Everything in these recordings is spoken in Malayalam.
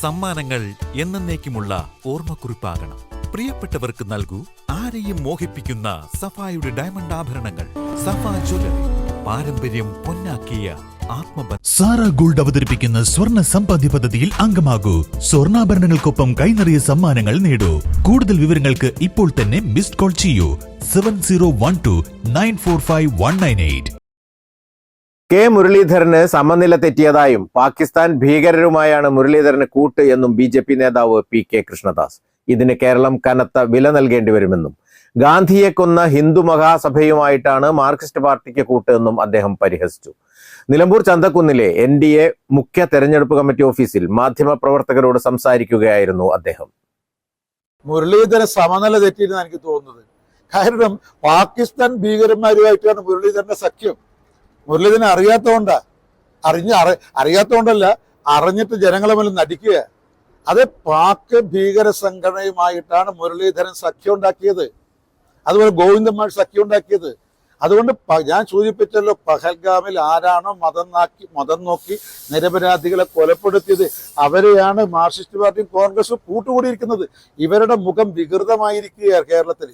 സമ്മാനങ്ങൾ എന്നേക്കുമുള്ള ഓർമ്മക്കുറിപ്പാകണം. പ്രിയപ്പെട്ടവർക്ക് നൽകൂ ആരെയും മോഹിപ്പിക്കുന്ന സഫായുടെ ഡയമണ്ട് ആഭരണങ്ങൾ. സഫാ ജ്വല്ലറി പാരമ്പര്യം പൊന്നാക്കിയ സാറാ ഗോൾഡ് അവതരിപ്പിക്കുന്ന സ്വർണ സമ്പാദ്യ പദ്ധതിയിൽ അംഗമാകൂ. സ്വർണാഭരണങ്ങൾക്കൊപ്പം കൈനിറിയ സമ്മാനങ്ങൾ നേടൂ. കൂടുതൽ വിവരങ്ങൾക്ക് ഇപ്പോൾ തന്നെ മിസ്ഡ് കോൾ ചെയ്യൂ. Seven zero one two nine four five one nine eight. K മുരളീധരന് സമനില തെറ്റിയതായും പാകിസ്ഥാൻ ഭീകരരുമായാണ് മുരളീധരന് കൂട്ട് എന്നും ബി ജെ പി നേതാവ് പി കെ കൃഷ്ണദാസ്. ഇതിന് കേരളം കനത്ത വില നൽകേണ്ടി വരുമെന്നും ഗാന്ധിയെ കൊന്ന ഹിന്ദു മഹാസഭയുമായിട്ടാണ് മാർക്സിസ്റ്റ് പാർട്ടിക്ക് കൂട്ട് എന്നും അദ്ദേഹം പരിഹസിച്ചു. നിലമ്പൂർ ചന്തക്കുന്നിലെ എൻ ഡി എ മുഖ്യ തെരഞ്ഞെടുപ്പ് കമ്മിറ്റി ഓഫീസിൽ മാധ്യമപ്രവർത്തകരോട് സംസാരിക്കുകയായിരുന്നു അദ്ദേഹം. മുരളീധര സമനില തെറ്റിയെന്ന് എനിക്ക് തോന്നുന്നത്. കാരണം പാകിസ്ഥാൻ ഭീകരന്മാരുമായിട്ടാണ് മുരളീധരന്റെ സഖ്യം. മുരളീധരനെ അറിയാത്തതുകൊണ്ടാ. അറിഞ്ഞ അറി അറിയാത്തതുകൊണ്ടല്ല അറിഞ്ഞിട്ട് ജനങ്ങളെ മുന്നിൽ നടിക്കുക. അത് പാക്ക് ഭീകര സംഘടനയുമായിട്ടാണ് മുരളീധരൻ സഖ്യം ഉണ്ടാക്കിയത്. അതുപോലെ ഗോവിന്ദന്മാർ സഖ്യം ഉണ്ടാക്കിയത്. അതുകൊണ്ട് ഞാൻ സൂചിപ്പിച്ചല്ലോ പഹൽഗാമിൽ ആരാണോ മതം നാക്കി മതം നോക്കി നിരപരാധികളെ കൊലപ്പെടുത്തിയത് അവരെയാണ് മാർക്സിസ്റ്റ് പാർട്ടിയും കോൺഗ്രസും കൂട്ടുകൂടിയിരിക്കുന്നത്. ഇവരുടെ മുഖം വികൃതമായിരിക്കുകയാണ് കേരളത്തിൽ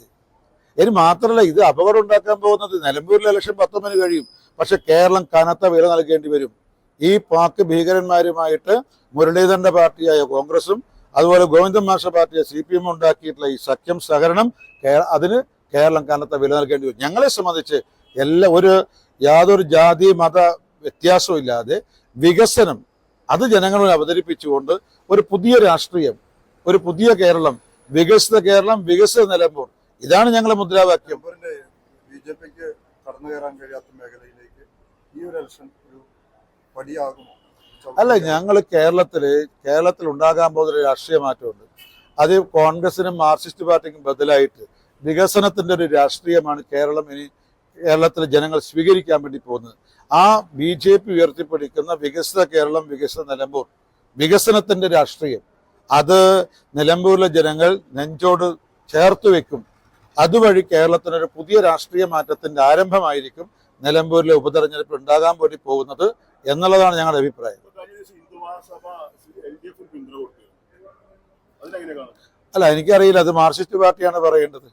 ഇനി മാത്രമല്ല ഇത് അപകടം ഉണ്ടാക്കാൻ പോകുന്നത്. നിലമ്പൂരിലെ ഇലക്ഷൻ പത്തൊമ്പതിന് കഴിയും. പക്ഷെ കേരളം കനത്ത വില നൽകേണ്ടി വരും. ഈ പാക്ക് ഭീകരന്മാരുമായിട്ട് മുരളീധരന്റെ പാർട്ടിയായ കോൺഗ്രസും അതുപോലെ ഗോവിന്ദൻ മാഷ പാർട്ടിയായ സി പി എം ഉണ്ടാക്കിയിട്ടുള്ള ഈ സഖ്യം സഹകരണം അതിന് കേരളം കനത്ത വില നൽകേണ്ടി വരും. ഞങ്ങളെ സംബന്ധിച്ച് എല്ലാ ഒരു യാതൊരു ജാതി മത വ്യത്യാസവും ഇല്ലാതെ വികസനം അത് ജനങ്ങളെ അവതരിപ്പിച്ചുകൊണ്ട് ഒരു പുതിയ രാഷ്ട്രീയം ഒരു പുതിയ കേരളം വികസിത കേരളം വികസിത നിലമ്പൂർ. ഇതാണ് ഞങ്ങളുടെ മുദ്രാവാക്യം. ബി ജെ പിക്ക് കടന്നു കയറാൻ കഴിയാത്ത മേഖലയിലേക്ക് ഈ ഒരു ഇലക്ഷൻ ഒരു പടിയാകുമോ? അല്ല ഞങ്ങൾ കേരളത്തിൽ കേരളത്തിൽ ഉണ്ടാകാൻ പോകുന്ന രാഷ്ട്രീയ മാറ്റമുണ്ട്. അത് കോൺഗ്രസിനും മാർക്സിസ്റ്റ് പാർട്ടിക്കും ബദലായിട്ട് വികസനത്തിന്റെ ഒരു രാഷ്ട്രീയമാണ് കേരളം ഇനി കേരളത്തിലെ ജനങ്ങൾ സ്വീകരിക്കാൻ വേണ്ടി പോകുന്നത്. ആ ബി ജെ പി ഉയർത്തിപ്പിടിക്കുന്ന വികസിത കേരളം വികസിത നിലമ്പൂർ വികസനത്തിന്റെ രാഷ്ട്രീയം. അത് നിലമ്പൂരിലെ ജനങ്ങൾ നെഞ്ചോട് ചേർത്ത് വെക്കും. അതുവഴി കേരളത്തിനൊരു പുതിയ രാഷ്ട്രീയ മാറ്റത്തിന്റെ ആരംഭമായിരിക്കും നിലമ്പൂരിലെ ഉപതെരഞ്ഞെടുപ്പ് ഉണ്ടാകാൻ വേണ്ടി പോകുന്നത് എന്നുള്ളതാണ് ഞങ്ങളുടെ അഭിപ്രായം. അല്ല എനിക്കറിയില്ല. അത് മാർക്സിസ്റ്റ് പാർട്ടിയാണ് പറയേണ്ടത്.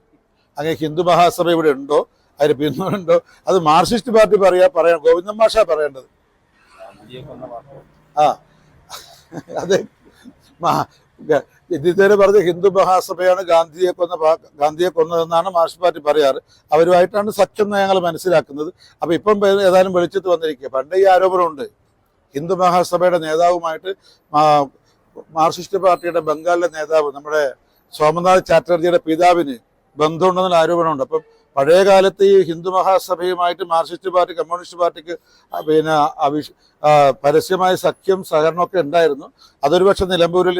അങ്ങനെ ഹിന്ദു മഹാസഭ ഇവിടെ ഉണ്ടോ? അതിന് പിന്തുണ ഉണ്ടോ? അത് മാർക്സിസ്റ്റ് പാർട്ടി പറയാ പറയാ ഗോവിന്ദൻ മാഷ പറയേണ്ടത്. ആ. അതെ. ഗ- പറഞ്ഞ ഹിന്ദു മഹാസഭയാണ് ഗാന്ധിയെ കൊന്ന ഗാന്ധിയെ കൊന്നതെന്നാണ് മാർക്സിസ്റ്റ് പാർട്ടി പറയാറ്. അവരുമായിട്ടാണ് സഖ്യം ഞങ്ങൾ മനസ്സിലാക്കുന്നത്. അപ്പൊ ഇപ്പം ഏതായാലും വെളിച്ചത്ത് വന്നിരിക്കുക. പണ്ട് ഈ ആരോപണമുണ്ട്. ഹിന്ദു മഹാസഭയുടെ നേതാവുമായിട്ട് മാർക്സിസ്റ്റ് പാർട്ടിയുടെ ബംഗാളിലെ നേതാവ് നമ്മുടെ സോമനാഥ് ചാറ്റർജിയുടെ പിതാവിന് ബന്ധമുണ്ടെന്ന ആരോപണമുണ്ട്. അപ്പം പഴയ കാലത്ത് ഈ ഹിന്ദു മഹാസഭയുമായിട്ട് മാർക്സിസ്റ്റ് പാർട്ടി കമ്മ്യൂണിസ്റ്റ് പാർട്ടിക്ക് പിന്നെ അവിഷ് പരസ്യമായ സഖ്യം സഹകരണമൊക്കെ ഉണ്ടായിരുന്നു. അതൊരു പക്ഷെ നിലമ്പൂരിൽ